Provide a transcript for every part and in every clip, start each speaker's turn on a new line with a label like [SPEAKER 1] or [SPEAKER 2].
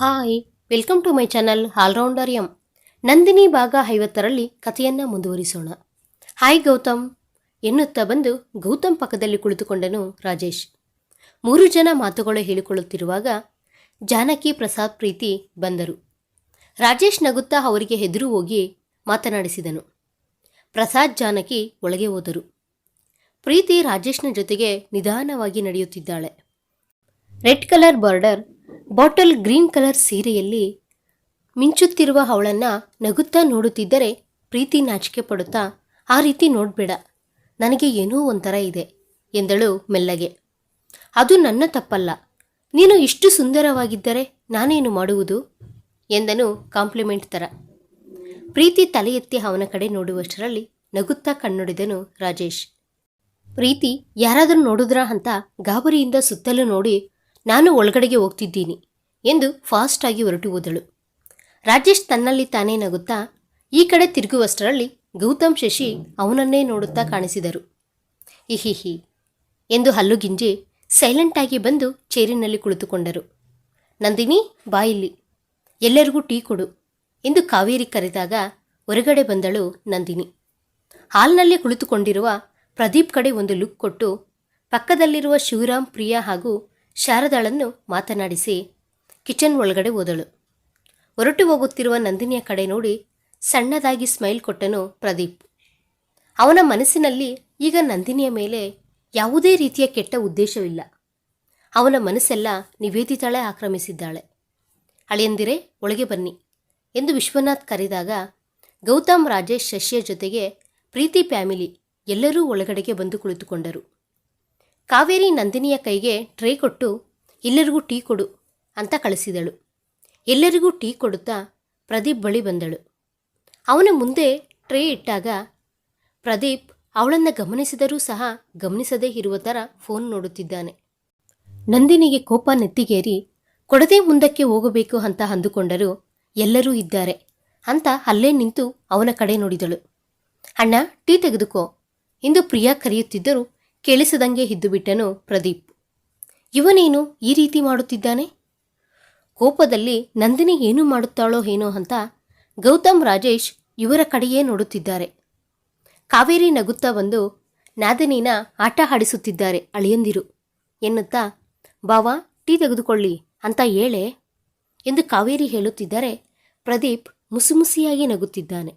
[SPEAKER 1] Hi, welcome to my channel allrounder M. Nandini ಭಾಗ ಐವತ್ತರಲ್ಲಿ ಕಥೆಯನ್ನು ಮುಂದುವರಿಸೋಣ. ಹಾಯ್ ಗೌತಮ್, ಎನ್ನುತ್ತಾ ಬಂದು ಗೌತಮ್ ಪಕ್ಕದಲ್ಲಿ ಕುಳಿತುಕೊಂಡನು ರಾಜೇಶ್. ಮೂರು ಜನ ಮಾತುಗಳು ಹೇಳಿಕೊಳ್ಳುತ್ತಿರುವಾಗ ಜಾನಕಿ ಪ್ರಸಾದ್ ಪ್ರೀತಿ ಬಂದರು. ರಾಜೇಶ್ ನಗುತ್ತಾ ಅವರಿಗೆ ಹೆದರು ಹೋಗಿ ಮಾತನಾಡಿಸಿದನು. ಪ್ರಸಾದ್ ಜಾನಕಿ ಒಳಗೆ ಹೋದರು. ಪ್ರೀತಿ ರಾಜೇಶ್ನ ಜೊತೆಗೆ ನಿಧಾನವಾಗಿ ನಡೆಯುತ್ತಿದ್ದಾಳೆ. Red colour border bottle green colour ಸೀರೆಯಲ್ಲಿ ಮಿಂಚುತ್ತಿರುವ ಅವಳನ್ನು ನಗುತ್ತಾ ನೋಡುತ್ತಿದ್ದರೆ ಪ್ರೀತಿ ನಾಚಿಕೆ ಪಡುತ್ತಾ, ಆ ರೀತಿ ನೋಡಬೇಡ, ನನಗೆ ಏನೋ ಒಂಥರ ಇದೆ, ಎಂದಳು ಮೆಲ್ಲಗೆ. ಅದು ನನ್ನ ತಪ್ಪಲ್ಲ, ನೀನು ಇಷ್ಟು ಸುಂದರವಾಗಿದ್ದರೆ ನಾನೇನು ಮಾಡುವುದು? ಎಂದನು ಕಾಂಪ್ಲಿಮೆಂಟ್ ಥರ ಪ್ರೀತಿ ತಲೆ ಎತ್ತಿ ಅವನ ಕಡೆ ನೋಡುವಷ್ಟರಲ್ಲಿ ನಗುತ್ತಾ ಕಣ್ಣೊಡಿದನು ರಾಜೇಶ್. ಪ್ರೀತಿ, ಯಾರಾದರೂ ನೋಡಿದ್ರಾ? ಅಂತ ಗಾಬರಿಯಿಂದ ಸುತ್ತಲೂ ನೋಡಿ ನಾನು ಒಳಗಡೆಗೆ ಹೋಗ್ತಿದ್ದೀನಿ ಎಂದು ಫಾಸ್ಟಾಗಿ ಹೊರಟು ಹೋದಳು. ರಾಜೇಶ್ ತನ್ನಲ್ಲಿ ತಾನೇ ನಗುತ್ತಾ ಈ ಕಡೆ ತಿರುಗುವಷ್ಟರಲ್ಲಿ ಗೌತಮ್ ಶಶಿ ಅವನನ್ನೇ ನೋಡುತ್ತಾ ಕಾಣಿಸಿದರು. ಇಹಿಹಿ ಎಂದು ಹಲ್ಲುಗಿಂಜಿ ಸೈಲೆಂಟಾಗಿ ಬಂದು ಚೇರಿನಲ್ಲಿ ಕುಳಿತುಕೊಂಡರು. ನಂದಿನಿ ಬಾಯಿಲ್ಲಿ ಎಲ್ಲರಿಗೂ ಟೀ ಕೊಡು ಎಂದು ಕಾವೇರಿ ಕರೆದಾಗ ಹೊರಗಡೆ ಬಂದಳು ನಂದಿನಿ. ಹಾಲ್ನಲ್ಲಿ ಕುಳಿತುಕೊಂಡಿರುವ ಪ್ರದೀಪ್ ಕಡೆ ಒಂದು ಲುಕ್ ಕೊಟ್ಟು ಪಕ್ಕದಲ್ಲಿರುವ ಶಿವರಾಮ್, ಪ್ರಿಯಾ ಹಾಗೂ ಶಾರದಾಳನ್ನು ಮಾತನಾಡಿಸಿ ಕಿಚನ್ ಒಳಗಡೆ ಹೋದಳು. ಹೊರಟು ಹೋಗುತ್ತಿರುವ ನಂದಿನಿಯ ಕಡೆ ನೋಡಿ ಸಣ್ಣದಾಗಿ ಸ್ಮೈಲ್ ಕೊಟ್ಟನು ಪ್ರದೀಪ್. ಅವನ ಮನಸ್ಸಿನಲ್ಲಿ ಈಗ ನಂದಿನಿಯ ಮೇಲೆ ಯಾವುದೇ ರೀತಿಯ ಕೆಟ್ಟ ಉದ್ದೇಶವಿಲ್ಲ. ಅವನ ಮನಸ್ಸೆಲ್ಲ ನಿವೇದಿತಾಳೆ ಆಕ್ರಮಿಸಿದ್ದಾಳೆ. ಅಳೆಯಂದಿರೆ, ಒಳಗೆ ಬನ್ನಿ ಎಂದು ವಿಶ್ವನಾಥ್ ಕರೆದಾಗ ಗೌತಮ್ ರಾಜೇಶ್ ಶಶಿಯ ಜೊತೆಗೆ ಪ್ರೀತಿ ಫ್ಯಾಮಿಲಿ ಎಲ್ಲರೂ ಒಳಗಡೆಗೆ ಬಂದು ಕುಳಿತುಕೊಂಡರು. ಕಾವೇರಿ ನಂದಿನಿಯ ಕೈಗೆ ಟ್ರೇ ಕೊಟ್ಟು, ಎಲ್ಲರಿಗೂ ಟೀ ಕೊಡು ಅಂತ ಕಳಿಸಿದಳು. ಎಲ್ಲರಿಗೂ ಟೀ ಕೊಡುತ್ತಾ ಪ್ರದೀಪ್ ಬಳಿ ಬಂದಳು. ಅವನ ಮುಂದೆ ಟ್ರೇ ಇಟ್ಟಾಗ ಪ್ರದೀಪ್ ಅವಳನ್ನು ಗಮನಿಸಿದರೂ ಸಹ ಗಮನಿಸದೇ ಇರುವ ಥರ ಫೋನ್ ನೋಡುತ್ತಿದ್ದಾನೆ. ನಂದಿನಿಗೆ ಕೋಪ ನೆತ್ತಿಗೇರಿ, ಕೊಡದೆ ಮುಂದಕ್ಕೆ ಹೋಗಬೇಕು ಅಂತ ಅಂದುಕೊಂಡರು ಎಲ್ಲರೂ ಇದ್ದಾರೆ ಅಂತ ಅಲ್ಲೇ ನಿಂತು ಅವನ ಕಡೆ ನೋಡಿದಳು. ಅಣ್ಣ, ಟೀ ತೆಗೆದುಕೋ. ಎಂದು ಪ್ರಿಯಾ ಕರೆಯುತ್ತಿದ್ದರೂ ಕೇಳಿಸದಂಗೆ ಇದ್ದುಬಿಟ್ಟನು ಪ್ರದೀಪ್. ಇವನೇನು ಈ ರೀತಿ ಮಾಡುತ್ತಿದ್ದಾನೆ? ಕೋಪದಲ್ಲಿ ನಂದಿನಿ ಏನು ಮಾಡುತ್ತಾಳೋ ಏನೋ ಅಂತ ಗೌತಮ್ ರಾಜೇಶ್ ಇವರ ಕಡೆಯೇ ನೋಡುತ್ತಿದ್ದಾರೆ. ಕಾವೇರಿ ನಗುತ್ತಾ ಬಂದು ನಾದಿನಿನ ಆಟ ಆಡಿಸುತ್ತಿದ್ದಾರೆ ಅಳಿಯಂದಿರು. ಎನ್ನುತ್ತಾ, ಬಾವಾ, ಟೀ ತೆಗೆದುಕೊಳ್ಳಿ ಅಂತ ಹೇಳೆ ಎಂದು ಕಾವೇರಿ ಹೇಳುತ್ತಿದ್ದರೆ ಪ್ರದೀಪ್ ಮುಸುಮುಸಿಯಾಗಿ ನಗುತ್ತಿದ್ದಾನೆ.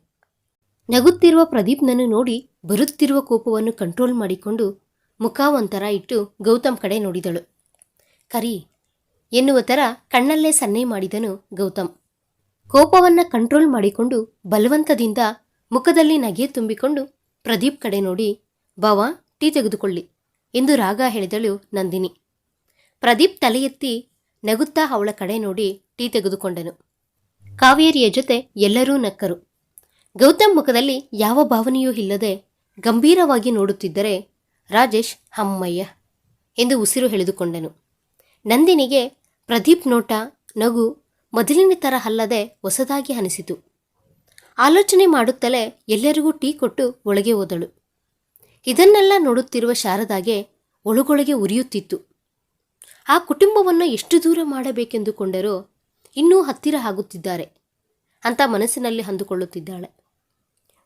[SPEAKER 1] ನಗುತ್ತಿರುವ ಪ್ರದೀಪ್ನನ್ನು ನೋಡಿ ಬರುತ್ತಿರುವ ಕೋಪವನ್ನು ಕಂಟ್ರೋಲ್ ಮಾಡಿಕೊಂಡು ಮುಖ ಒಂಥರ ಇಟ್ಟು ಗೌತಮ್ ಕಡೆ ನೋಡಿದಳು. ಕರಿ, ಎನ್ನುವ ಥರ ಕಣ್ಣಲ್ಲೇ ಸನ್ನೆ ಮಾಡಿದನು ಗೌತಮ್. ಕೋಪವನ್ನು ಕಂಟ್ರೋಲ್ ಮಾಡಿಕೊಂಡು ಬಲವಂತದಿಂದ ಮುಖದಲ್ಲಿ ನಗೆ ತುಂಬಿಕೊಂಡು ಪ್ರದೀಪ್ ಕಡೆ ನೋಡಿ, ಬಾವ, ಟೀ ತೆಗೆದುಕೊಳ್ಳಿ ಎಂದು ರಾಗ ಹೇಳಿದಳು ನಂದಿನಿ. ಪ್ರದೀಪ್ ತಲೆ ಎತ್ತಿ ನಗುತ್ತಾ ಅವಳ ಕಡೆ ನೋಡಿ ಟೀ ತೆಗೆದುಕೊಂಡನು. ಕಾವೇರಿಯ ಜೊತೆ ಎಲ್ಲರೂ ನಕ್ಕರು. ಗೌತಮ್ ಮುಖದಲ್ಲಿ ಯಾವ ಭಾವನೆಯೂ ಇಲ್ಲದೆ ಗಂಭೀರವಾಗಿ ನೋಡುತ್ತಿದ್ದರೆ ರಾಜೇಶ್, ಹಮ್ಮಯ್ಯ ಎಂದು ಉಸಿರು ಹೇಳಿದುಕೊಂಡನು ನಂದಿನಿಗೆ ಪ್ರದೀಪ್ ನೋಟ, ನಗು ಮೊದಲಿನ ಥರ ಅಲ್ಲದೆ ಹೊಸದಾಗಿ ಅನಿಸಿತು. ಆಲೋಚನೆ ಮಾಡುತ್ತಲೇ ಎಲ್ಲರಿಗೂ ಟೀ ಕೊಟ್ಟು ಒಳಗೆ ಹೋದಳು. ಇದನ್ನೆಲ್ಲ ನೋಡುತ್ತಿರುವ ಶಾರದಾಗೆ ಒಳಗೊಳಗೆ ಉರಿಯುತ್ತಿತ್ತು. ಆ ಕುಟುಂಬವನ್ನು ಎಷ್ಟು ದೂರ ಮಾಡಬೇಕೆಂದುಕೊಂಡರೋ ಇನ್ನೂ ಹತ್ತಿರ ಆಗುತ್ತಿದ್ದಾರೆ ಅಂತ ಮನಸ್ಸಿನಲ್ಲಿ ಅಂದುಕೊಳ್ಳುತ್ತಿದ್ದಾಳೆ.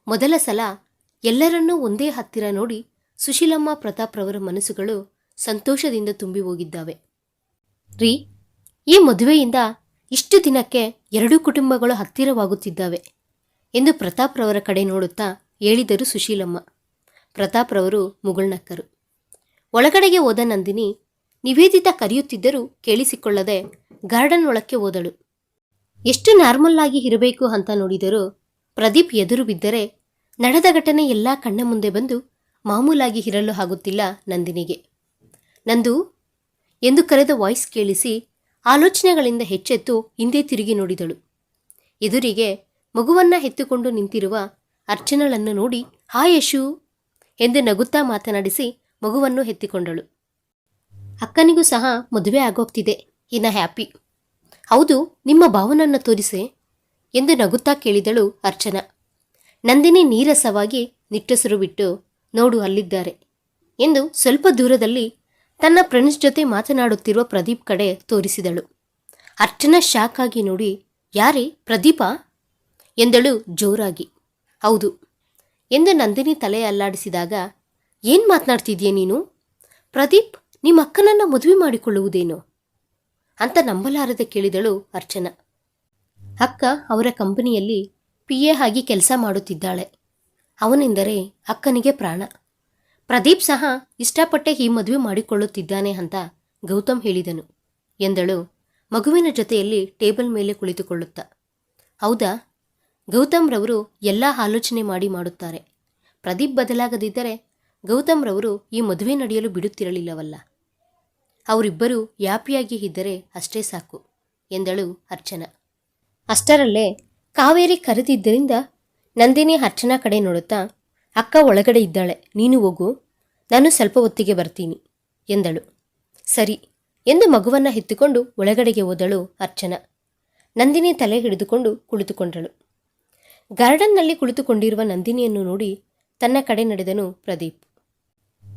[SPEAKER 1] ಮೊದಲ ಸಲ ಎಲ್ಲರನ್ನೂ ಒಂದೇ ಹತ್ತಿರ ನೋಡಿ ಸುಶೀಲಮ್ಮ ಪ್ರತಾಪ್ರವರ ಮನಸ್ಸುಗಳು ಸಂತೋಷದಿಂದ ತುಂಬಿ ಹೋಗಿದ್ದಾವೆ. ರೀ, ಈ ಮದುವೆಯಿಂದ ಇಷ್ಟು ದಿನಕ್ಕೆ ಎರಡೂ ಕುಟುಂಬಗಳು ಹತ್ತಿರವಾಗುತ್ತಿದ್ದಾವೆ ಎಂದು ಪ್ರತಾಪ್ರವರ ಕಡೆ ನೋಡುತ್ತಾ ಹೇಳಿದರು ಸುಶೀಲಮ್ಮ. ಪ್ರತಾಪ್ರವರು ಮುಗುಳ್ನಕ್ಕರು. ಒಳಗಡೆಗೆ ಹೋದ ನಂದಿನಿ ನಿವೇದಿತ ಕರೆಯುತ್ತಿದ್ದರೂ ಕೇಳಿಸಿಕೊಳ್ಳದೆ ಗಾರ್ಡನ್ ಒಳಕ್ಕೆ ಹೋದಳು. ಎಷ್ಟು ನಾರ್ಮಲ್ ಆಗಿ ಇರಬೇಕು ಅಂತ ನೋಡಿದರೂ ಪ್ರದೀಪ್ ಎದುರು ಬಿದ್ದರೆ ನಡೆದ ಘಟನೆ ಎಲ್ಲ ಕಣ್ಣ ಮುಂದೆ ಬಂದು ಮಾಮೂಲಾಗಿ ಇರಲು ಆಗುತ್ತಿಲ್ಲ ನಂದಿನಿಗೆ. ನಂದು, ಎಂದು ಕರೆದ ವಾಯ್ಸ್ ಕೇಳಿಸಿ ಆಲೋಚನೆಗಳಿಂದ ಹೆಚ್ಚೆತ್ತು ಹಿಂದೆ ತಿರುಗಿ ನೋಡಿದಳು. ಎದುರಿಗೆ ಮಗುವನ್ನ ಎತ್ತುಕೊಂಡು ನಿಂತಿರುವ ಅರ್ಚನಳನ್ನು ನೋಡಿ ಹಾ ಯಶು! ಎಂದು ನಗುತ್ತಾ ಮಾತನಾಡಿಸಿ ಮಗುವನ್ನು ಎತ್ತಿಕೊಂಡಳು. ಅಕ್ಕನಿಗೂ ಸಹ ಮದುವೆ ಆಗೋಗ್ತಿದೆ, ಇನ್ನ ಹ್ಯಾಪಿ. ಹೌದು, ನಿಮ್ಮ ಭಾವನನ್ನು ತೋರಿಸೆ, ಎಂದು ನಗುತ್ತಾ ಕೇಳಿದಳು ಅರ್ಚನಾ. ನಂದಿನಿ ನೀರಸವಾಗಿ ನಿಟ್ಟುಸಿರು ಬಿಟ್ಟು ನೋಡು ಅಲ್ಲಿದ್ದಾರೆ ಎಂದು ಸ್ವಲ್ಪ ದೂರದಲ್ಲಿ ತನ್ನ ಫ್ರೆಂಡ್ಸ್ ಜೊತೆ ಮಾತನಾಡುತ್ತಿರುವ ಪ್ರದೀಪ್ ಕಡೆ ತೋರಿಸಿದಳು. ಅರ್ಚನಾ ಶಾಕ್ ಆಗಿ ನೋಡಿ, ಯಾರೇ ಪ್ರದೀಪ? ಎಂದಳು ಜೋರಾಗಿ. ಹೌದು, ಎಂದು ನಂದಿನಿ ತಲೆ ಅಲ್ಲಾಡಿಸಿದಾಗ, ಏನು ಮಾತನಾಡ್ತಿದ್ಯೆ ನೀನು? ಪ್ರದೀಪ್ ನಿಮ್ಮ ಅಕ್ಕನನ್ನ ಮದುವೆ ಮಾಡಿಕೊಳ್ಳುವುದೇನು? ಅಂತ ನಂಬಲಾರದೆ ಕೇಳಿದಳು ಅರ್ಚನಾ. ಅಕ್ಕ ಅವರ ಕಂಪನಿಯಲ್ಲಿ ಪಿ ಎ ಆಗಿ ಕೆಲಸ ಮಾಡುತ್ತಿದ್ದಾಳೆ. ಅವನೆಂದರೆ ಅಕ್ಕನಿಗೆ ಪ್ರಾಣ. ಪ್ರದೀಪ್ ಸಹ ಇಷ್ಟಪಟ್ಟೆ ಈ ಮದುವೆ ಮಾಡಿಕೊಳ್ಳುತ್ತಿದ್ದಾನೆ ಅಂತ ಗೌತಮ್ ಹೇಳಿದನು ಎಂದಳು. ಮಗುವಿನ ಜೊತೆಯಲ್ಲಿ ಟೇಬಲ್ ಮೇಲೆ ಕುಳಿತುಕೊಳ್ಳುತ್ತಾ. ಹೌದಾ? ಗೌತಮ್ ರವರು ಎಲ್ಲ ಆಲೋಚನೆ ಮಾಡಿ ಮಾಡುತ್ತಾರೆ. ಪ್ರದೀಪ್ ಬದಲಾಗದಿದ್ದರೆ ಗೌತಮ್ ರವರು ಈ ಮದುವೆ ನಡೆಯಲು ಬಿಡುತ್ತಿರಲಿಲ್ಲವಲ್ಲ. ಅವರಿಬ್ಬರೂ ಯಾಪಿಯಾಗಿ ಇದ್ದರೆ ಅಷ್ಟೇ ಸಾಕು ಎಂದಳು ಅರ್ಚನಾ. ಅಷ್ಟರಲ್ಲೇ ಕಾವೇರಿ ಕರೆದಿದ್ದರಿಂದ ನಂದಿನಿ ಅರ್ಚನಾ ಕಡೆ ನೋಡುತ್ತಾ, ಅಕ್ಕ ಒಳಗಡೆ ಇದ್ದಾಳೆ, ನೀನು ಹೋಗು, ನಾನು ಸ್ವಲ್ಪ ಹೊತ್ತಿಗೆ ಬರ್ತೀನಿ, ಎಂದಳು. ಸರಿ, ಎಂದು ಮಗುವನ್ನ ಎತ್ತುಕೊಂಡು ಒಳಗಡೆಗೆ ಹೋದಳು ಅರ್ಚನ. ನಂದಿನಿ ತಲೆ ಹಿಡಿದುಕೊಂಡು ಕುಳಿತುಕೊಂಡಳು. ಗಾರ್ಡನ್ನಲ್ಲಿ ಕುಳಿತುಕೊಂಡಿರುವ ನಂದಿನಿಯನ್ನು ನೋಡಿ ತನ್ನ ಕಡೆ ನಡೆದನು ಪ್ರದೀಪ್.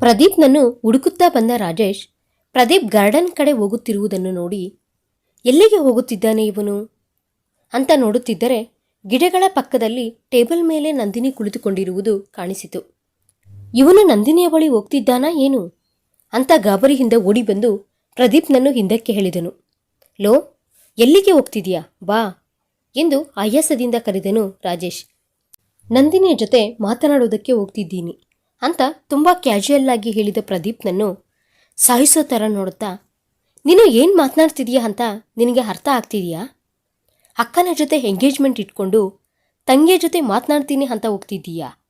[SPEAKER 1] ಪ್ರದೀಪ್ನನ್ನು ಹುಡುಕುತ್ತಾ ಬಂದ ರಾಜೇಶ್, ಪ್ರದೀಪ್ ಗಾರ್ಡನ್ ಕಡೆ ಹೋಗುತ್ತಿರುವುದನ್ನು ನೋಡಿ, ಎಲ್ಲಿಗೆ ಹೋಗುತ್ತಿದ್ದಾನೆ ಇವನು? ಅಂತ ನೋಡುತ್ತಿದ್ದರೆ ಗಿಡಗಳ ಪಕ್ಕದಲ್ಲಿ ಟೇಬಲ್ ಮೇಲೆ ನಂದಿನಿ ಕುಳಿತುಕೊಂಡಿರುವುದು ಕಾಣಿಸಿತು. ಇವನು ನಂದಿನಿಯ ಬಳಿ ಹೋಗ್ತಿದ್ದಾನಾ ಏನು? ಅಂತ ಗಾಬರಿಯಿಂದ ಓಡಿ ಬಂದು ಪ್ರದೀಪ್ನನ್ನು ಹಿಂದಕ್ಕೆ ಹೇಳಿದನು. ಲೋ, ಎಲ್ಲಿಗೆ ಹೋಗ್ತಿದೀಯಾ? ಬಾ ಎಂದು ಆಯಾಸದಿಂದ ಕರೆದನು ರಾಜೇಶ್. ನಂದಿನಿಯ ಜೊತೆ ಮಾತನಾಡೋದಕ್ಕೆ ಹೋಗ್ತಿದ್ದೀನಿ ಅಂತ ತುಂಬ ಕ್ಯಾಶುಯಲ್ ಆಗಿ ಹೇಳಿದ ಪ್ರದೀಪ್ನನ್ನು ಸಾಯಿಸೋ ಥರ ನೋಡುತ್ತಾ, ನೀನು ಏನು ಮಾತನಾಡ್ತಿದೀಯಾ ಅಂತ ನಿನಗೆ ಅರ್ಥ ಆಗ್ತಿದೆಯಾ? ಅಕ್ಕನ ಜೊತೆ ಎಂಗೇಜ್ಮೆಂಟ್ ಇಟ್ಕೊಂಡು, ತಂಗಿಯ ಜೊತೆ ಮಾತನಾಡ್ತೀನಿ ಅಂತ ಹೋಗ್ತಿದ್ದೀಯಾ?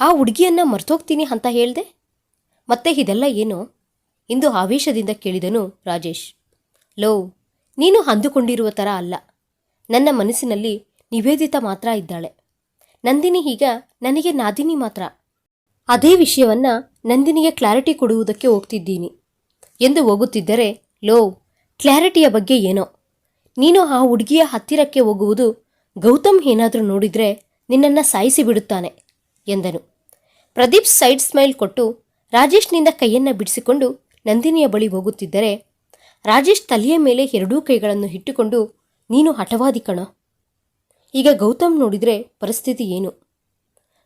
[SPEAKER 1] ಆ ಹುಡುಗಿಯನ್ನ ಮರ್ತೋಗ್ತೀನಿ ಅಂತ ಹೇಳ್ದೆ? ಮತ್ತೆ ಇದೆಲ್ಲ ಏನು? ಎಂದು ಆವೇಶದಿಂದ ಕೇಳಿದನು ರಾಜೇಶ್. ಲೋ, ನೀನು ಅಂದುಕೊಂಡಿರುವ ಥರ ಅಲ್ಲ. ನನ್ನ ಮನಸ್ಸಿನಲ್ಲಿ ನಿವೇದಿತ ಮಾತ್ರ ಇದ್ದಾಳೆ. ನಂದಿನಿ ಈಗ ನನಗೆ ನಾದಿನಿ ಮಾತ್ರ. ಅದೇ ವಿಷಯವನ್ನು ನಂದಿನಿಗೆ ಕ್ಲಾರಿಟಿ ಕೊಡುವುದಕ್ಕೆ ಹೋಗ್ತಿದ್ದೀನಿ. ಎಂದು ಹೋಗುತ್ತಿದ್ದರೆ, ಲೋ ಕ್ಲಾರಿಟಿಯ ಬಗ್ಗೆ ಏನೋ? ನೀನು ಆ ಹುಡುಗಿಯ ಹತ್ತಿರಕ್ಕೆ ಹೋಗುವುದು ಗೌತಮ್ ಏನಾದರೂ ನೋಡಿದರೆ ನಿನ್ನನ್ನು ಸಾಯಿಸಿ ಬಿಡುತ್ತಾನೆ ಎಂದನು. ಪ್ರದೀಪ್ ಸೈಡ್ ಸ್ಮೈಲ್ ಕೊಟ್ಟು ರಾಜೇಶ್ನಿಂದ ಕೈಯನ್ನು ಬಿಡಿಸಿಕೊಂಡು ನಂದಿನಿಯ ಬಳಿ ಹೋಗುತ್ತಿದ್ದರೆ ರಾಜೇಶ್ ತಲೆಯ ಮೇಲೆ ಎರಡೂ ಕೈಗಳನ್ನು ಇಟ್ಟುಕೊಂಡು, ನೀನು ಹಠವಾದಿ ಕಣ. ಈಗ ಗೌತಮ್ ನೋಡಿದರೆ ಪರಿಸ್ಥಿತಿ ಏನು?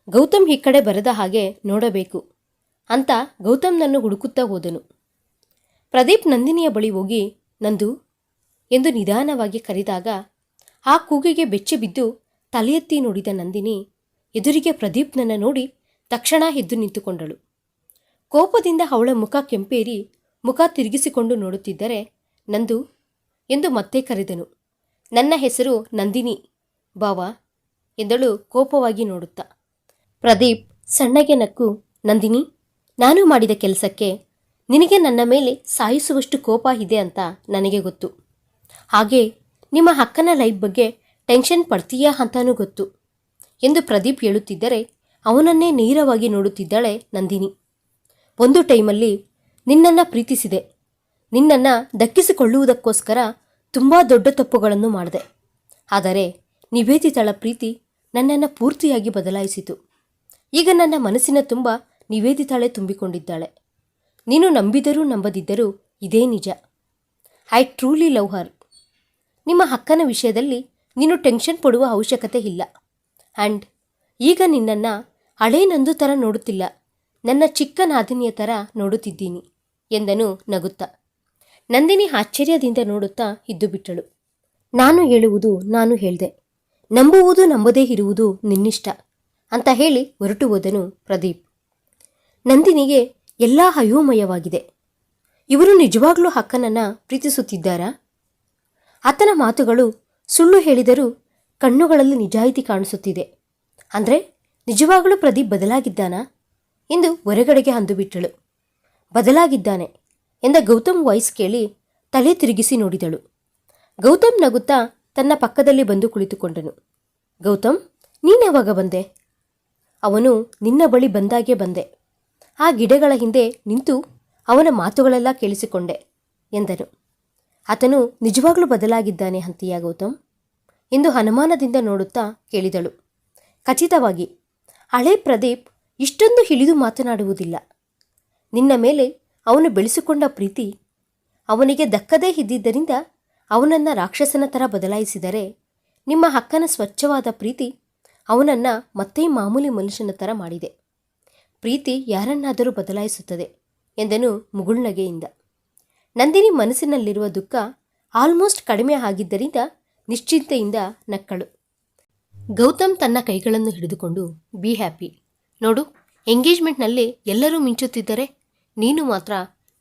[SPEAKER 1] ಗೌತಮ್ ಈ ಕಡೆ ಬರದ ಹಾಗೆ ನೋಡಬೇಕು ಅಂತ ಗೌತಮ್ನನ್ನು ಹುಡುಕುತ್ತಾ ಹೋದನು. ಪ್ರದೀಪ್ ನಂದಿನಿಯ ಬಳಿ ಹೋಗಿ, ನಂದು ಎಂದು ನಿಧಾನವಾಗಿ ಕರೆದಾಗ ಆ ಕೂಗಿಗೆ ಬೆಚ್ಚಿ ಬಿದ್ದು ತಲೆಯೆತ್ತಿ ನೋಡಿದ ನಂದಿನಿ ಎದುರಿಗೆ ಪ್ರದೀಪ್ನನ್ನು ನೋಡಿ ತಕ್ಷಣ ಎದ್ದು ನಿಂತುಕೊಂಡಳು. ಕೋಪದಿಂದ ಅವಳ ಮುಖ ಕೆಂಪೇರಿ ಮುಖ ತಿರುಗಿಸಿಕೊಂಡು ನೋಡುತ್ತಿದ್ದರೆ ನಂದು ಎಂದು ಮತ್ತೆ ಕರೆದನು. ನನ್ನ ಹೆಸರು ನಂದಿನಿ, ಬಾವಾ ಎಂದಳು ಕೋಪವಾಗಿ ನೋಡುತ್ತಾ. ಪ್ರದೀಪ್, ಸಣ್ಣಗೆ ನಕ್ಕು, ನಂದಿನಿ, ನಾನು ಮಾಡಿದ ಕೆಲಸಕ್ಕೆ ನಿನಗೆ ನನ್ನ ಮೇಲೆ ಸಾಯಿಸುವಷ್ಟು ಕೋಪ ಇದೆ ಅಂತ ನನಗೆ ಗೊತ್ತು. ಹಾಗೆ ನಿಮ್ಮ ಅಕ್ಕನ ಲೈಫ್ ಬಗ್ಗೆ ಟೆನ್ಷನ್ ಪಡ್ತೀಯಾ ಅಂತಾನೂ ಗೊತ್ತು. ಎಂದು ಪ್ರದೀಪ್ ಹೇಳುತ್ತಿದ್ದರೆ ಅವನನ್ನೇ ನೇರವಾಗಿ ನೋಡುತ್ತಿದ್ದಾಳೆ ನಂದಿನಿ. ಒಂದು ಟೈಮಲ್ಲಿ ನಿನ್ನನ್ನು ಪ್ರೀತಿಸಿದೆ. ನಿನ್ನನ್ನು ದಕ್ಕಿಸಿಕೊಳ್ಳುವುದಕ್ಕೋಸ್ಕರ ತುಂಬ ದೊಡ್ಡ ತಪ್ಪುಗಳನ್ನು ಮಾಡಿದೆ. ಆದರೆ ನಿವೇದಿತಳ ಪ್ರೀತಿ ನನ್ನನ್ನು ಪೂರ್ತಿಯಾಗಿ ಬದಲಾಯಿಸಿತು. ಈಗ ನನ್ನ ಮನಸ್ಸಿನ ತುಂಬ ನಿವೇದಿತಾಳೆ ತುಂಬಿಕೊಂಡಿದ್ದಾಳೆ. ನೀನು ನಂಬಿದರೂ ನಂಬದಿದ್ದರೂ ಇದೇ ನಿಜ. ಐ ಟ್ರೂಲಿ ಲವ್ ಹರ್ ನಿಮ್ಮ ಹಕ್ಕನ ವಿಷಯದಲ್ಲಿ ನೀನು ಟೆನ್ಷನ್ ಪಡುವ ಅವಶ್ಯಕತೆ ಇಲ್ಲ. ಆ್ಯಂಡ್ ಈಗ ನಿನ್ನನ್ನು ಹಳೇ ನಂದು ಥರ ನೋಡುತ್ತಿಲ್ಲ. ನನ್ನ ಚಿಕ್ಕ ನಾದಿನಿಯ ಥರ ನೋಡುತ್ತಿದ್ದೀನಿ ಎಂದನು ನಗುತ್ತಾ. ನಂದಿನಿ ಆಶ್ಚರ್ಯದಿಂದ ನೋಡುತ್ತಾ ಇದ್ದು ಬಿಟ್ಟಳು. ನಾನು ಹೇಳುವುದು ನಾನು ಹೇಳಿದೆ. ನಂಬುವುದು ನಂಬದೇ ಇರುವುದು ನಿನ್ನಿಷ್ಟ ಅಂತ ಹೇಳಿ ಹೊರಟು ಹೋದನು ಪ್ರದೀಪ್. ನಂದಿನಿಗೆ ಎಲ್ಲ ಅಯೋಮಯವಾಗಿದೆ. ಇವರು ನಿಜವಾಗ್ಲೂ ಹಕ್ಕನನ್ನು ಪ್ರೀತಿಸುತ್ತಿದ್ದಾರಾ? ಆತನ ಮಾತುಗಳು ಸುಳ್ಳು ಹೇಳಿದರೂ ಕಣ್ಣುಗಳಲ್ಲಿ ನಿಜಾಯಿತಿ ಕಾಣಿಸುತ್ತಿದೆ. ಅಂದರೆ ನಿಜವಾಗಲೂ ಪ್ರದೀಪ್ ಬದಲಾಗಿದ್ದಾನಾ? ಎಂದು ಹೊರಗಡೆಗೆ ಅಂದುಬಿಟ್ಟಳು. ಬದಲಾಗಿದ್ದಾನೆ ಎಂದ ಗೌತಮ್ ವಾಯ್ಸ್ ಕೇಳಿ ತಲೆ ತಿರುಗಿಸಿ ನೋಡಿದಳು. ಗೌತಮ್ ನಗುತ್ತಾ ತನ್ನ ಪಕ್ಕದಲ್ಲಿ ಬಂದು ಕುಳಿತುಕೊಂಡನು. ಗೌತಮ್ ನೀನ್ಯಾವಾಗ ಬಂದೆ? ಅವನು ನಿನ್ನ ಬಳಿ ಬಂದಾಗೆ ಬಂದೆ. ಆ ಗಿಡಗಳ ಹಿಂದೆ ನಿಂತು ಅವನ ಮಾತುಗಳೆಲ್ಲ ಕೇಳಿಸಿಕೊಂಡೆ ಎಂದನು. ಆತನು ನಿಜವಾಗ್ಲೂ ಬದಲಾಗಿದ್ದಾನೆ ಹಂತಿಯ ಗೌತಮ್? ಎಂದು ಅನುಮಾನದಿಂದ ನೋಡುತ್ತಾ ಕೇಳಿದಳು. ಖಚಿತವಾಗಿ, ಹಳೆ ಪ್ರದೀಪ್ ಇಷ್ಟೊಂದು ಹಿಡಿದು ಮಾತನಾಡುವುದಿಲ್ಲ. ನಿನ್ನ ಮೇಲೆ ಅವನು ಬೆಳೆಸಿಕೊಂಡ ಪ್ರೀತಿ, ಅವನಿಗೆ ದಕ್ಕದೇ ಇದ್ದಿದ್ದರಿಂದ ಅವನನ್ನು ರಾಕ್ಷಸನ ಥರ ಬದಲಾಯಿಸಿದರೆ ನಿಮ್ಮ ಹಕ್ಕನ ಸ್ವಚ್ಛವಾದ ಪ್ರೀತಿ ಅವನನ್ನು ಮತ್ತೆ ಮಾಮೂಲಿ ಮನುಷ್ಯನ ಥರ ಮಾಡಿದೆ. ಪ್ರೀತಿ ಯಾರನ್ನಾದರೂ ಬದಲಾಯಿಸುತ್ತದೆ ಎಂದನು ಮುಗುಳ್ನಗೆಯಿಂದ. ನಂದಿನಿ ಮನಸ್ಸಿನಲ್ಲಿರುವ ದುಃಖ ಆಲ್ಮೋಸ್ಟ್ ಕಡಿಮೆ ಆಗಿದ್ದರಿಂದ ನಿಶ್ಚಿಂತೆಯಿಂದ ನಕ್ಕಳು. ಗೌತಮ್ ತನ್ನ ಕೈಗಳನ್ನು ಹಿಡಿದುಕೊಂಡು, ಬಿ ಹ್ಯಾಪಿ. ನೋಡು, ಎಂಗೇಜ್ಮೆಂಟ್ನಲ್ಲಿ ಎಲ್ಲರೂ ಮಿಂಚುತ್ತಿದ್ದರೆ ನೀನು ಮಾತ್ರ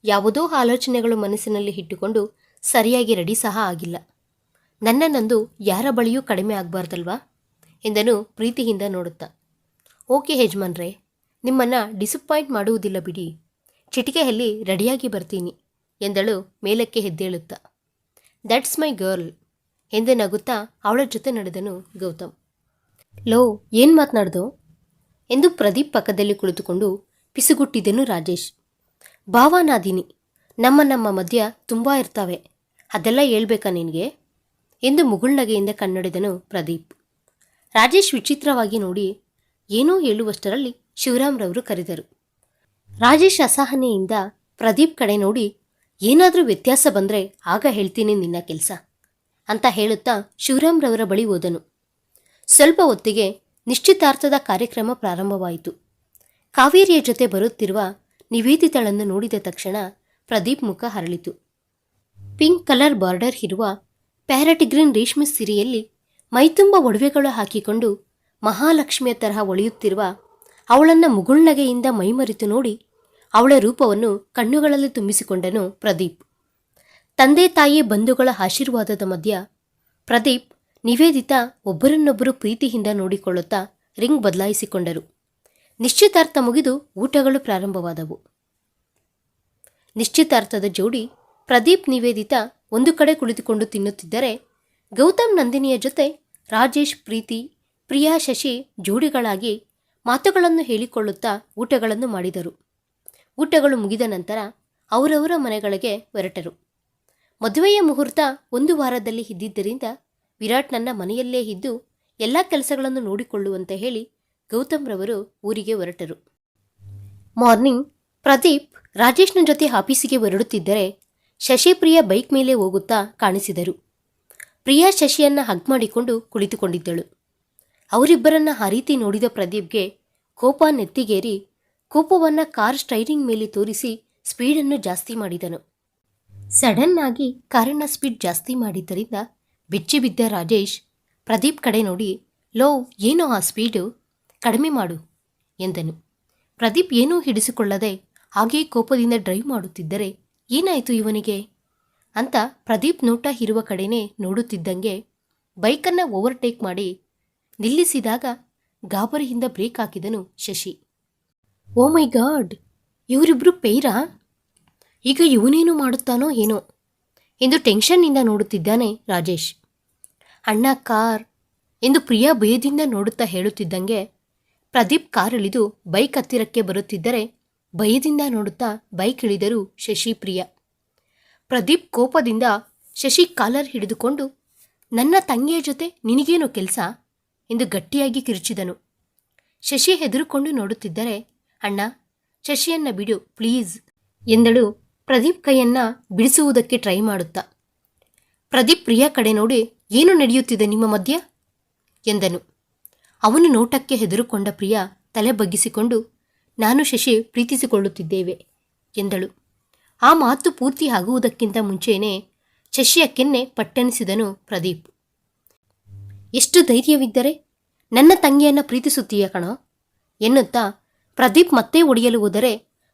[SPEAKER 1] ಯಾವುದೋ ಆಲೋಚನೆಗಳು ಮನಸ್ಸಿನಲ್ಲಿ ಇಟ್ಟುಕೊಂಡು ಸರಿಯಾಗಿ ರೆಡಿ ಸಹ ಆಗಿಲ್ಲ. ನನ್ನನ್ನೊಂದು ಯಾರ ಬಳಿಯೂ ಕಡಿಮೆ ಆಗಬಾರ್ದಲ್ವಾ? ಎಂದನು ಪ್ರೀತಿಯಿಂದ ನೋಡುತ್ತಾ. ಓಕೆ ಯಜಮಾನ್ರೇ, ನಿಮ್ಮನ್ನು ಡಿಸಪಾಯಿಂಟ್ ಮಾಡುವುದಿಲ್ಲ ಬಿಡಿ. ಚಿಟಿಕೆಯಲ್ಲಿ ರೆಡಿಯಾಗಿ ಬರ್ತೀನಿ. ಎಂದಳು ಮೇಲಕ್ಕೆ ಹೆದ್ದೇಳುತ್ತಾ ದಟ್ಸ್ ಮೈ ಗರ್ಲ್ ಎಂದು ನಗುತ್ತಾ ಅವಳ ಜೊತೆ ನಡೆದನು ಗೌತಮ್. ಲೋ, ಏನು ಮಾತನಾಡ್ದು? ಎಂದು ಪ್ರದೀಪ್ ಪಕ್ಕದಲ್ಲಿ ಕುಳಿತುಕೊಂಡು ಪಿಸುಗುಟ್ಟಿದನು ರಾಜೇಶ್. ಭಾವನಾದಿನಿ ನಮ್ಮ ನಮ್ಮ ಮಧ್ಯ ತುಂಬ ಇರ್ತಾವೆ. ಅದೆಲ್ಲ ಹೇಳ್ಬೇಕಾ ನಿನಗೆ? ಎಂದು ಮುಗುಳ್ನಗೆಯಿಂದ ಕನ್ನಡಿದನು ಪ್ರದೀಪ್. ರಾಜೇಶ್ ವಿಚಿತ್ರವಾಗಿ ನೋಡಿ ಏನೋ ಹೇಳುವಷ್ಟರಲ್ಲಿ ಶಿವರಾಮ್ರವರು ಕರೆದರು. ರಾಜೇಶ್ ಅಸಹನೆಯಿಂದ ಪ್ರದೀಪ್ ಕಡೆ ನೋಡಿ ಏನಾದರೂ ವ್ಯತ್ಯಾಸ ಬಂದರೆ ಆಗ ಹೇಳ್ತೀನಿ ನಿನ್ನ ಕೆಲಸ, ಅಂತ ಹೇಳುತ್ತಾ ಶಿವರಾಮ್ರವರ ಬಳಿ ಹೋದನು. ಸ್ವಲ್ಪ ಹೊತ್ತಿಗೆ ನಿಶ್ಚಿತಾರ್ಥದ ಕಾರ್ಯಕ್ರಮ ಪ್ರಾರಂಭವಾಯಿತು. ಕಾವೇರಿಯ ಜೊತೆ ಬರುತ್ತಿರುವ ನಿವೇದಿತಳನ್ನು ನೋಡಿದ ತಕ್ಷಣ ಪ್ರದೀಪ್ ಮುಖ ಹರಳಿತು. ಪಿಂಕ್ ಕಲರ್ ಬಾರ್ಡರ್ ಇರುವ ಪ್ಯಾರಟಿಗ್ರೀನ್ ರೇಷ್ಮೆ ಸಿರಿಯಲ್ಲಿ ಮೈತುಂಬ ಒಡವೆಗಳು ಹಾಕಿಕೊಂಡು ಮಹಾಲಕ್ಷ್ಮಿಯ ತರಹ ಒಳೆಯುತ್ತಿರುವ ಅವಳನ್ನ ಮುಗುಳ್ನಗೆಯಿಂದ ಮೈಮರೆತು ನೋಡಿ ಅವಳ ರೂಪವನ್ನು ಕಣ್ಣುಗಳಲ್ಲಿ ತುಂಬಿಸಿಕೊಂಡನು ಪ್ರದೀಪ್. ತಂದೆ ತಾಯಿ ಬಂಧುಗಳ ಆಶೀರ್ವಾದದ ಮಧ್ಯ ಪ್ರದೀಪ್ ನಿವೇದಿತ ಒಬ್ಬರನ್ನೊಬ್ಬರು ಪ್ರೀತಿಯಿಂದ ನೋಡಿಕೊಳ್ಳುತ್ತಾ ರಿಂಗ್ ಬದಲಾಯಿಸಿಕೊಂಡರು. ನಿಶ್ಚಿತಾರ್ಥ ಮುಗಿದು ಊಟಗಳು ಪ್ರಾರಂಭವಾದವು. ನಿಶ್ಚಿತಾರ್ಥದ ಜೋಡಿ ಪ್ರದೀಪ್, ನಿವೇದಿತ ಒಂದು ಕಡೆ ಕುಳಿತುಕೊಂಡು ತಿನ್ನುತ್ತಿದ್ದರೆ ಗೌತಮ್ ನಂದಿನಿಯ ಜೊತೆ ರಾಜೇಶ್, ಪ್ರೀತಿ, ಪ್ರಿಯಾ, ಶಶಿ ಜೋಡಿಗಳಾಗಿ ಮಾತುಗಳನ್ನು ಹೇಳಿಕೊಳ್ಳುತ್ತಾ ಊಟಗಳನ್ನು ಮಾಡಿದರು. ಊಟಗಳು ಮುಗಿದ ನಂತರ ಅವರವರ ಮನೆಗಳಿಗೆ ಹೊರಟರು. ಮದುವೆಯ ಮುಹೂರ್ತ ಒಂದು ವಾರದಲ್ಲಿ ಇದ್ದಿದ್ದರಿಂದ ವಿರಾಟ್ ನನ್ನ ಮನೆಯಲ್ಲೇ ಇದ್ದು ಎಲ್ಲ ಕೆಲಸಗಳನ್ನು ನೋಡಿಕೊಳ್ಳುವಂತೆ ಹೇಳಿ ಗೌತಮ್ರವರು ಊರಿಗೆ ಹೊರಟರು. ಮಾರ್ನಿಂಗ್ ಪ್ರದೀಪ್ ರಾಜೇಶ್ನ ಜೊತೆ ಆಫೀಸಿಗೆ ಹೊರಡುತ್ತಿದ್ದರೆ ಶಶಿಪ್ರಿಯ ಬೈಕ್ ಮೇಲೆ ಹೋಗುತ್ತಾ ಕಾಣಿಸಿದರು. ಪ್ರಿಯಾ ಶಶಿಯನ್ನ ಹಗ್ ಮಾಡಿಕೊಂಡು ಕುಳಿತುಕೊಂಡಿದ್ದಳು. ಅವರಿಬ್ಬರನ್ನ ಆ ರೀತಿ ನೋಡಿದ ಪ್ರದೀಪ್ಗೆ ಕೋಪ ನೆತ್ತಿಗೇರಿ ಕೋಪವನ್ನ ಕಾರ್ ಸ್ಟೈರಿಂಗ್ ಮೇಲೆ ತೋರಿಸಿ ಸ್ಪೀಡನ್ನು ಜಾಸ್ತಿ ಮಾಡಿದನು. ಸಡನ್ ಆಗಿ ಕಾರನ್ನ ಸ್ಪೀಡ್ ಜಾಸ್ತಿ ಮಾಡಿದ್ದರಿಂದ ಬೆಚ್ಚಿ ಬಿದ್ದ ರಾಜೇಶ್, ಪ್ರದೀಪ್ ಕಡೆ ನೋಡಿ, ಲೋ, ಏನೋ ಆ ಸ್ಪೀಡು? ಕಡಿಮೆ ಮಾಡು ಎಂದನು. ಪ್ರದೀಪ್ ಏನೂ ಹಿಡಿಸಿಕೊಳ್ಳದೆ ಹಾಗೇ ಕೋಪದಿಂದ ಡ್ರೈವ್ ಮಾಡುತ್ತಿದ್ದರೆ ಏನಾಯಿತು ಇವನಿಗೆ? ಅಂತ ಪ್ರದೀಪ್ ನೋಟ ಇರುವ ಕಡೆನೇ ನೋಡುತ್ತಿದ್ದಂಗೆ ಬೈಕನ್ನು ಓವರ್ಟೇಕ್ ಮಾಡಿ ನಿಲ್ಲಿಸಿದಾಗ ಗಾಬರಿಯಿಂದ ಬ್ರೇಕ್ ಹಾಕಿದನು ಶಶಿ. ಓ ಮೈ ಗಾಡ್ ಇವರಿಬ್ಬರು ಪೈರಾ? ಈಗ ಇವನೇನು ಮಾಡುತ್ತಾನೋ ಏನೋ? ಎಂದು ಟೆನ್ಷನ್ನಿಂದ ನೋಡುತ್ತಿದ್ದಾನೆ ರಾಜೇಶ್. ಅಣ್ಣ ಕಾರ್ ಎಂದು ಪ್ರಿಯಾ ಭಯದಿಂದ ನೋಡುತ್ತಾ ಹೇಳುತ್ತಿದ್ದಂಗೆ ಪ್ರದೀಪ್ ಕಾರ್ ಇಳಿದು ಬೈಕ್ ಹತ್ತಿರಕ್ಕೆ ಬರುತ್ತಿದ್ದರೆ ಭಯದಿಂದ ನೋಡುತ್ತಾ ಬೈಕ್ ಇಳಿದರು ಶಶಿ ಪ್ರಿಯ. ಪ್ರದೀಪ್ ಕೋಪದಿಂದ ಶಶಿ ಕಾಲರ್ ಹಿಡಿದುಕೊಂಡು, ನನ್ನ ತಂಗಿಯ ಜೊತೆ ನಿನಗೇನು ಕೆಲಸ? ಎಂದು ಗಟ್ಟಿಯಾಗಿ ಕಿರುಚಿದನು. ಶಶಿ ಹೆದರುಕೊಂಡು ನೋಡುತ್ತಿದ್ದರೆ ಅಣ್ಣ, ಶಶಿಯನ್ನ ಬಿಡು ಪ್ಲೀಸ್ ಎಂದಳು. ಪ್ರದೀಪ್ ಕೈಯನ್ನ ಬಿಡಿಸುವುದಕ್ಕೆ ಟ್ರೈ ಮಾಡುತ್ತಾ. ಪ್ರದೀಪ್ ಪ್ರಿಯಾ ಕಡೆ ನೋಡಿ, ಏನು ನಡೆಯುತ್ತಿದೆ ನಿಮ್ಮ ಮಧ್ಯ? ಎಂದನು. ಅವನು ನೋಟಕ್ಕೆ ಹೆದರುಕೊಂಡ ಪ್ರಿಯಾ ತಲೆ ಬಗ್ಗಿಸಿಕೊಂಡು, ನಾನು ಶಶಿ ಪ್ರೀತಿಸಿಕೊಳ್ಳುತ್ತಿದ್ದೇವೆ, ಎಂದಳು. ಆ ಮಾತು ಪೂರ್ತಿ ಆಗುವುದಕ್ಕಿಂತ ಮುಂಚೆಯೇ ಶಶಿಯ ಕೆನ್ನೆ ಪಟ್ಟೆನಿಸಿದನು ಪ್ರದೀಪ್. ಎಷ್ಟು ಧೈರ್ಯವಿದ್ದರೆ, ನನ್ನ ತಂಗಿಯನ್ನು ಪ್ರೀತಿಸುತ್ತೀಯ ಕಣೋ, ಎನ್ನುತ್ತಾ ಪ್ರದೀಪ್ ಮತ್ತೆ ಒಡೆಯಲು ಹೋದರೆ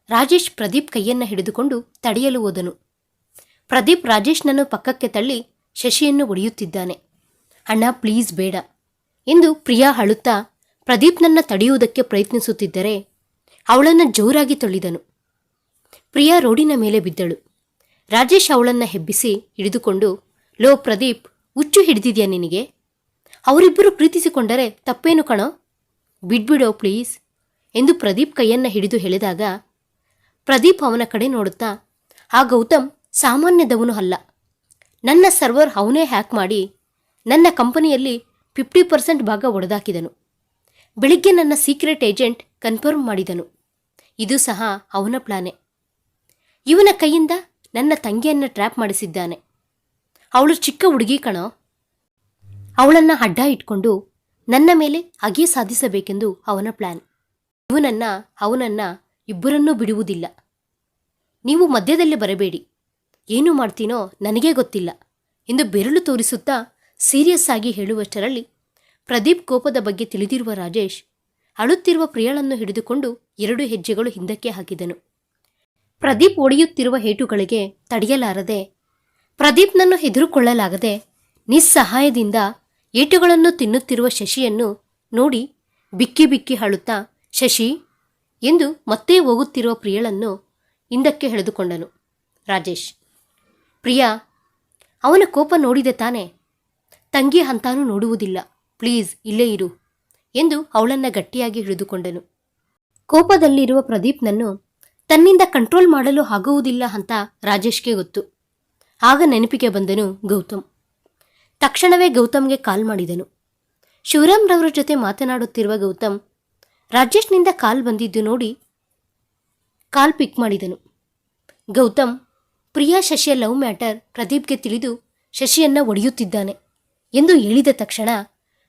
[SPEAKER 1] ರಾಜೇಶ್ ಪ್ರದೀಪ್ ಕೈಯನ್ನು ಹಿಡಿದುಕೊಂಡು ತಡೆಯಲು ಹೋದನು. ಪ್ರದೀಪ್ ರಾಜೇಶ್ನನ್ನು ಪಕ್ಕಕ್ಕೆ ತಳ್ಳಿ ಶಶಿಯನ್ನು ಒಡೆಯುತ್ತಿದ್ದಾನೆ ಅಣ್ಣ ಪ್ಲೀಸ್ ಬೇಡ ಎಂದು ಪ್ರಿಯಾ ಅಳುತ್ತಾ ಪ್ರದೀಪ್ನನ್ನ ತಡೆಯುವುದಕ್ಕೆ ಪ್ರಯತ್ನಿಸುತ್ತಿದ್ದರೆ ಅವಳನ್ನು ಜೋರಾಗಿ ತೊಳಿದನು ಪ್ರಿಯಾ ರೋಡಿನ ಮೇಲೆ ಬಿದ್ದಳು. ರಾಜೇಶ್ ಅವಳನ್ನು ಹೆಬ್ಬಿಸಿ ಹಿಡಿದುಕೊಂಡು, ಲೋ ಪ್ರದೀಪ್, ಹುಚ್ಚು ಹಿಡಿದಿದ್ಯಾ ನಿನಗೆ? ಅವರಿಬ್ಬರು ಪ್ರೀತಿಸಿಕೊಂಡರೆ ತಪ್ಪೇನು ಕಣೋ? ಬಿಡ್ಬಿಡೋ ಪ್ಲೀಸ್ ಎಂದು ಪ್ರದೀಪ್ ಕೈಯನ್ನ ಹಿಡಿದು ಹೇಳಿದಾಗ, ಪ್ರದೀಪ್ ಅವನ ಕಡೆ ನೋಡುತ್ತಾ, ಆ ಗೌತಮ್ ಸಾಮಾನ್ಯದವನು ಅಲ್ಲ. ನನ್ನ ಸರ್ವರ್ ಅವನೇ ಹ್ಯಾಕ್ ಮಾಡಿ ನನ್ನ ಕಂಪನಿಯಲ್ಲಿ ಫಿಫ್ಟಿ ಪರ್ಸೆಂಟ್ ಭಾಗ ಒಡೆದಾಕಿದನು. ಬೆಳಿಗ್ಗೆ ನನ್ನ ಸೀಕ್ರೆಟ್ ಏಜೆಂಟ್ ಕನ್ಫರ್ಮ್ ಮಾಡಿದನು. ಇದು ಸಹ ಅವನ ಪ್ಲಾನೆ. ಇವನ ಕೈಯಿಂದ ನನ್ನ ತಂಗಿಯನ್ನು ಟ್ರ್ಯಾಪ್ ಮಾಡಿಸಿದ್ದಾನೆ. ಅವಳು ಚಿಕ್ಕ ಹುಡುಗಿ ಕಣೋ. ಅವಳನ್ನು ಅಡ್ಡ ಇಟ್ಕೊಂಡು ನನ್ನ ಮೇಲೆ ಅಗೆ ಸಾಧಿಸಬೇಕೆಂದು ಅವನ ಪ್ಲಾನ್. ಇವನನ್ನ, ಅವನನ್ನ ಇಬ್ಬರನ್ನೂ ಬಿಡುವುದಿಲ್ಲ. ನೀವು ಮಧ್ಯದಲ್ಲಿ ಬರಬೇಡಿ. ಏನು ಮಾಡ್ತೀನೋ ನನಗೇ ಗೊತ್ತಿಲ್ಲ ಎಂದು ಬೆರಳು ತೋರಿಸುತ್ತಾ ಸೀರಿಯಸ್ ಆಗಿ ಹೇಳುವಷ್ಟರಲ್ಲಿ ಪ್ರದೀಪ್ ಕೋಪದ ಬಗ್ಗೆ ತಿಳಿದಿರುವ ರಾಜೇಶ್ ಅಳುತ್ತಿರುವ ಪ್ರಿಯಳನ್ನು ಹಿಡಿದುಕೊಂಡು ಎರಡು ಹೆಜ್ಜೆಗಳು ಹಿಂದಕ್ಕೆ ಹಾಕಿದನು. ಪ್ರದೀಪ್ ಒಡೆಯುತ್ತಿರುವ ಹೇಟುಗಳಿಗೆ ತಡೆಯಲಾರದೆ ಪ್ರದೀಪ್ನನ್ನು ಹೆದರುಕೊಳ್ಳಲಾಗದೆ ನಿಸ್ಸಹಾಯದಿಂದ ಏಟುಗಳನ್ನು ತಿನ್ನುತ್ತಿರುವ ಶಶಿಯನ್ನು ನೋಡಿ ಬಿಕ್ಕಿ ಬಿಕ್ಕಿ ಅಳುತ್ತಾ ಶಶಿ, ಎಂದು ಮತ್ತೆ ಹೋಗುತ್ತಿರುವ ಪ್ರಿಯಳನ್ನು ಹಿಂದಕ್ಕೆ ಎಳೆದುಕೊಂಡನು ರಾಜೇಶ್. ಪ್ರಿಯಾ, ಅವನ ಕೋಪ ನೋಡಿದೆ ತಾನೆ? ತಂಗಿ ಅಂತಾನೂ ನೋಡುವುದಿಲ್ಲ. ಪ್ಲೀಸ್ ಇಲ್ಲೇ ಇರು ಎಂದು ಅವಳನ್ನು ಗಟ್ಟಿಯಾಗಿ ಹಿಡಿದುಕೊಂಡನು. ಕೋಪದಲ್ಲಿರುವ ಪ್ರದೀಪ್ನನ್ನು ತನ್ನಿಂದ ಕಂಟ್ರೋಲ್ ಮಾಡಲು ಆಗುವುದಿಲ್ಲ ಅಂತ ರಾಜೇಶ್ಗೆ ಗೊತ್ತು. ಆಗ ನೆನಪಿಗೆ ಬಂದನು ಗೌತಮ್. ತಕ್ಷಣವೇ ಗೌತಮ್ಗೆ ಕಾಲ್ ಮಾಡಿದನು. ಶಿವರಾಮ್ರವರ ಜೊತೆ ಮಾತನಾಡುತ್ತಿರುವ ಗೌತಮ್ ರಾಜೇಶ್ನಿಂದ ಕಾಲ್ ಬಂದಿದ್ದು ನೋಡಿ ಕಾಲ್ ಪಿಕ್ ಮಾಡಿದನು. ಗೌತಮ್, ಪ್ರಿಯಾ ಶಶಿಯ ಲವ್ ಮ್ಯಾಟರ್ ಪ್ರದೀಪ್ಗೆ ತಿಳಿದು ಶಶಿಯನ್ನ ಒಡೆಯುತ್ತಿದ್ದಾನೆ ಎಂದು ಹೇಳಿದ ತಕ್ಷಣ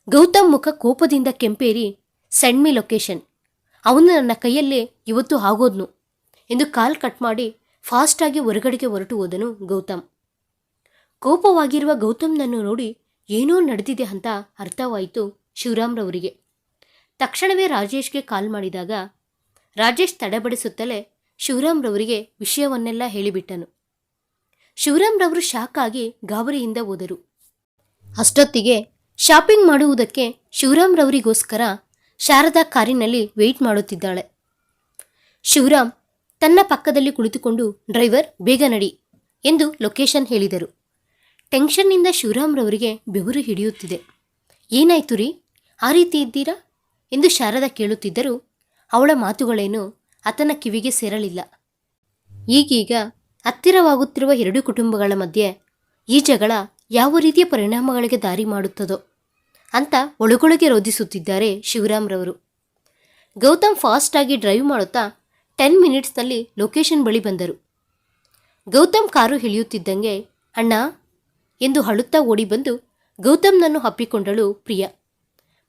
[SPEAKER 1] ಗೌತಮ್ ಮುಖ ಕೋಪದಿಂದ ಕೆಂಪೇರಿ ಸೆಂಡ್ ಮಿ ಲೊಕೇಶನ್, ಅವನು ನನ್ನ ಕೈಯಲ್ಲೇ ಇವತ್ತು ಆಗೋದ್ನು ಎಂದು ಕಾಲ್ ಕಟ್ ಮಾಡಿ ಫಾಸ್ಟಾಗಿ ಹೊರಗಡೆಗೆ ಹೊರಟು ಹೋದನು ಗೌತಮ್. ಕೋಪವಾಗಿರುವ ಗೌತಮ್ನನ್ನು ನೋಡಿ ಏನೋ ನಡೆದಿದೆ ಅಂತ ಅರ್ಥವಾಯಿತು ಶಿವರಾಮ್ರವರಿಗೆ. ತಕ್ಷಣವೇ ರಾಜೇಶ್ಗೆ ಕಾಲ್ ಮಾಡಿದಾಗ, ರಾಜೇಶ್ ತಡೆಬಡಿಸುತ್ತಲೇ ಶಿವರಾಮ್ರವರಿಗೆ ವಿಷಯವನ್ನೆಲ್ಲ ಹೇಳಿಬಿಟ್ಟನು. ಶಿವರಾಮ್ರವರು ಶಾಕ್ ಆಗಿ ಗಾಬರಿಯಿಂದ ಹೋದರು. ಅಷ್ಟೊತ್ತಿಗೆ ಶಾಪಿಂಗ್ ಮಾಡುವುದಕ್ಕೆ ಶಿವರಾಮ್ರವರಿಗೋಸ್ಕರ ಶಾರದಾ ಕಾರಿನಲ್ಲಿ ವೆಯ್ಟ್ ಮಾಡುತ್ತಿದ್ದಾಳೆ. ಶಿವರಾಮ್, ತನ್ನ ಪಕ್ಕದಲ್ಲಿ ಕುಳಿತುಕೊಂಡು, ಡ್ರೈವರ್, ಬೇಗ ನಡಿ ಎಂದು ಲೊಕೇಶನ್ ಹೇಳಿದರು. ಟೆನ್ಷನ್ನಿಂದ ಶಿವರಾಮ್ರವರಿಗೆ ಬೆವರು ಹಿಡಿಯುತ್ತಿದೆ. ಏನಾಯ್ತು ರೀ? ಆ ರೀತಿ ಇದ್ದೀರಾ? ಎಂದು ಶಾರದಾ ಕೇಳುತ್ತಿದ್ದರೂ ಅವಳ ಮಾತುಗಳೇನು ಆತನ ಕಿವಿಗೆ ಸೇರಲಿಲ್ಲ. ಈಗೀಗ ಹತ್ತಿರವಾಗುತ್ತಿರುವ ಎರಡು ಕುಟುಂಬಗಳ ಮಧ್ಯೆ ಈ ಜಗಳ ಯಾವ ರೀತಿಯ ಪರಿಣಾಮಗಳಿಗೆ ದಾರಿ ಮಾಡುತ್ತದೋ ಅಂತ ಒಳಗೊಳಗೆ ರೋಧಿಸುತ್ತಿದ್ದಾರೆ ಶಿವರಾಮ್ರವರು. ಗೌತಮ್ ಫಾಸ್ಟಾಗಿ ಡ್ರೈವ್ ಮಾಡುತ್ತಾ ಟೆನ್ ಮಿನಿಟ್ಸ್ನಲ್ಲಿ ಲೊಕೇಶನ್ ಬಳಿ ಬಂದರು. ಗೌತಮ್ ಕಾರು ಇಳಿಯುತ್ತಿದ್ದಂಗೆ ಅಣ್ಣ, ಎಂದು ಅಳುತ್ತಾ ಓಡಿ ಬಂದು ಗೌತಮ್ನನ್ನು ಹಪ್ಪಿಕೊಂಡಳು ಪ್ರಿಯ.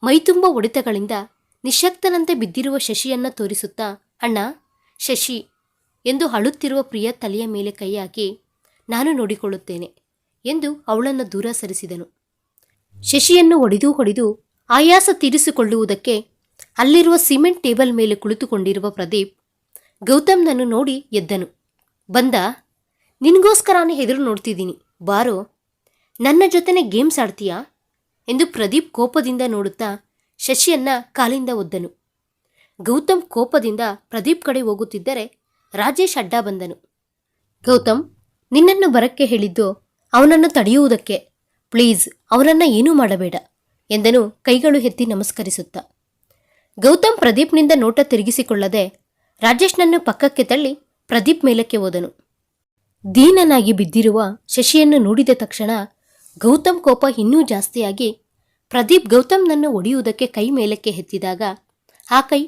[SPEAKER 1] ಮೈತುಂಬ ಹೊಡೆತಗಳಿಂದ ನಿಶಕ್ತನಂತೆ ಬಿದ್ದಿರುವ ಶಶಿಯನ್ನು ತೋರಿಸುತ್ತಾ, ಅಣ್ಣ, ಶಶಿ, ಎಂದು ಅಳುತ್ತಿರುವ ಪ್ರಿಯ ತಲೆಯ ಮೇಲೆ ಕೈ ಹಾಕಿ ನಾನು ನೋಡಿಕೊಳ್ಳುತ್ತೇನೆ, ಎಂದು ಅವಳನ್ನು ದೂರ ಸರಿಸಿದನು. ಶಶಿಯನ್ನು ಹೊಡೆದು ಹೊಡೆದು ಆಯಾಸ ತೀರಿಸಿಕೊಳ್ಳುವುದಕ್ಕೆ ಅಲ್ಲಿರುವ ಸಿಮೆಂಟ್ ಟೇಬಲ್ ಮೇಲೆ ಕುಳಿತುಕೊಂಡಿರುವ ಪ್ರದೀಪ್ ಗೌತಮ್ನನ್ನು ನೋಡಿ ಎದ್ದನು. ಬಂದ? ನಿನಗೋಸ್ಕರಾನೇ ಹೆದರು ನೋಡ್ತಿದ್ದೀನಿ. ಬಾರೋ. ನನ್ನ ಜೊತೆನೆ ಗೇಮ್ಸ್ ಆಡ್ತೀಯಾ? ಎಂದು ಪ್ರದೀಪ್ ಕೋಪದಿಂದ ನೋಡುತ್ತಾ ಶಶಿಯನ್ನ ಕಾಲಿಂದ ಒದ್ದನು. ಗೌತಮ್ ಕೋಪದಿಂದ ಪ್ರದೀಪ್ ಕಡೆ ಹೋಗುತ್ತಿದ್ದರೆ ರಾಜೇಶ್ ಅಡ್ಡ ಬಂದನು. ಗೌತಮ್, ನಿನ್ನನ್ನು ಬರಕ್ಕೆ ಹೇಳಿದ್ದು ಅವನನ್ನು ತಡೆಯುವುದಕ್ಕೆ. ಪ್ಲೀಸ್, ಅವನನ್ನ ಏನೂ ಮಾಡಬೇಡ ಎಂದನು ಕೈಗಳು ಎತ್ತಿ ನಮಸ್ಕರಿಸುತ್ತಾ. ಗೌತಮ್ ಪ್ರದೀಪ್ನಿಂದ ನೋಟ ತಿರುಗಿಸಿಕೊಳ್ಳದೆ ರಾಜೇಶ್ನನ್ನು ಪಕ್ಕಕ್ಕೆ ತಳ್ಳಿ ಪ್ರದೀಪ್ ಮೇಲಕ್ಕೆ ಹೋದನು. ದೀನನಾಗಿ ಬಿದ್ದಿರುವ ಶಶಿಯನ್ನು ನೋಡಿದ ತಕ್ಷಣ ಗೌತಮ್ ಕೋಪ ಇನ್ನೂ ಜಾಸ್ತಿಯಾಗಿ ಪ್ರದೀಪ್ ಗೌತಮ್ನನ್ನು ಒಡೆಯುವುದಕ್ಕೆ ಕೈ ಮೇಲಕ್ಕೆ ಎತ್ತಿದಾಗ, ಆ ಕೈ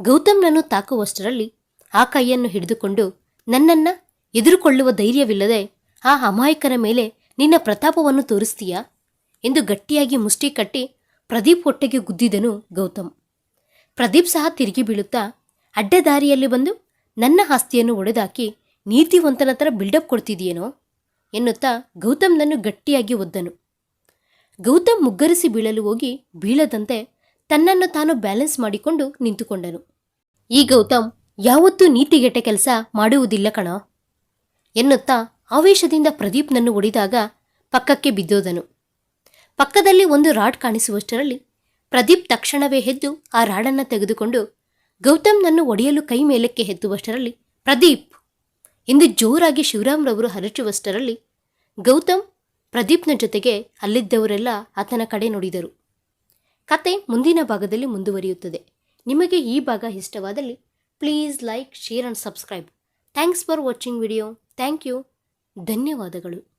[SPEAKER 1] ಗೌತಮ್ನನ್ನು ತಾಕುವಷ್ಟರಲ್ಲಿ ಆ ಕೈಯನ್ನು ಹಿಡಿದುಕೊಂಡು ನನ್ನನ್ನ ಎದುರುಕೊಳ್ಳುವ ಧೈರ್ಯವಿಲ್ಲದೆ ಆ ಅಮಾಯಕರ ಮೇಲೆ ನಿನ್ನ ಪ್ರತಾಪವನ್ನು ತೋರಿಸ್ತೀಯಾ ಎಂದು ಗಟ್ಟಿಯಾಗಿ ಮುಷ್ಟಿ ಕಟ್ಟಿ ಪ್ರದೀಪ್ ಹೊಟ್ಟೆಗೆ ಗುದ್ದಿದನು ಗೌತಮ್. ಪ್ರದೀಪ್ ಸಹ ತಿರುಗಿ ಬೀಳುತ್ತಾ ಅಡ್ಡದಾರಿಯಲ್ಲಿ ಬಂದು ನನ್ನ ಆಸ್ತಿಯನ್ನು ಒಡೆದಾಕಿ ನೀತಿವಂತನ ಥರ ಬಿಲ್ಡಪ್ ಕೊಡ್ತಿದೆಯೇನೋ ಎನ್ನುತ್ತಾ ಗೌತಮ್ನನ್ನು ಗಟ್ಟಿಯಾಗಿ ಒದ್ದನು. ಗೌತಮ್ ಮುಗ್ಗರಿಸಿ ಬೀಳಲು ಹೋಗಿ ಬೀಳದಂತೆ ತನ್ನನ್ನು ತಾನು ಬ್ಯಾಲೆನ್ಸ್ ಮಾಡಿಕೊಂಡು ನಿಂತುಕೊಂಡನು. ಈ ಗೌತಮ್ ಯಾವತ್ತೂ ನೀತಿಗೆಟ್ಟ ಕೆಲಸ ಮಾಡುವುದಿಲ್ಲ ಕಣ ಎನ್ನುತ್ತಾ ಆವೇಶದಿಂದ ಪ್ರದೀಪ್ನನ್ನು ಒಡಿದಾಗ ಪಕ್ಕಕ್ಕೆ ಬಿದ್ದೋದನು. ಪಕ್ಕದಲ್ಲಿ ಒಂದು ರಾಡ್ ಕಾಣಿಸುವಷ್ಟರಲ್ಲಿ ಪ್ರದೀಪ್ ತಕ್ಷಣವೇ ಹೆದ್ದು ಆ ರಾಡನ್ನು ತೆಗೆದುಕೊಂಡು ಗೌತಮ್ನನ್ನು ಒಡೆಯಲು ಕೈ ಮೇಲಕ್ಕೆ ಹೆದ್ದುವಷ್ಟರಲ್ಲಿ ಪ್ರದೀಪ್! ಎಂದು ಜೋರಾಗಿ ಶಿವರಾಮ್ರವರು ಹರಚುವಷ್ಟರಲ್ಲಿ ಗೌತಮ್ ಪ್ರದೀಪ್ನ ಜೊತೆಗೆ ಅಲ್ಲಿದ್ದವರೆಲ್ಲ ಆತನ ಕಡೆ ನೋಡಿದರು. ಕತೆ ಮುಂದಿನ ಭಾಗದಲ್ಲಿ ಮುಂದುವರಿಯುತ್ತದೆ. ನಿಮಗೆ ಈ ಭಾಗ ಇಷ್ಟವಾದಲ್ಲಿ please like, share and subscribe. Thanks for watching video. Thank you. ಧನ್ಯವಾದಗಳು.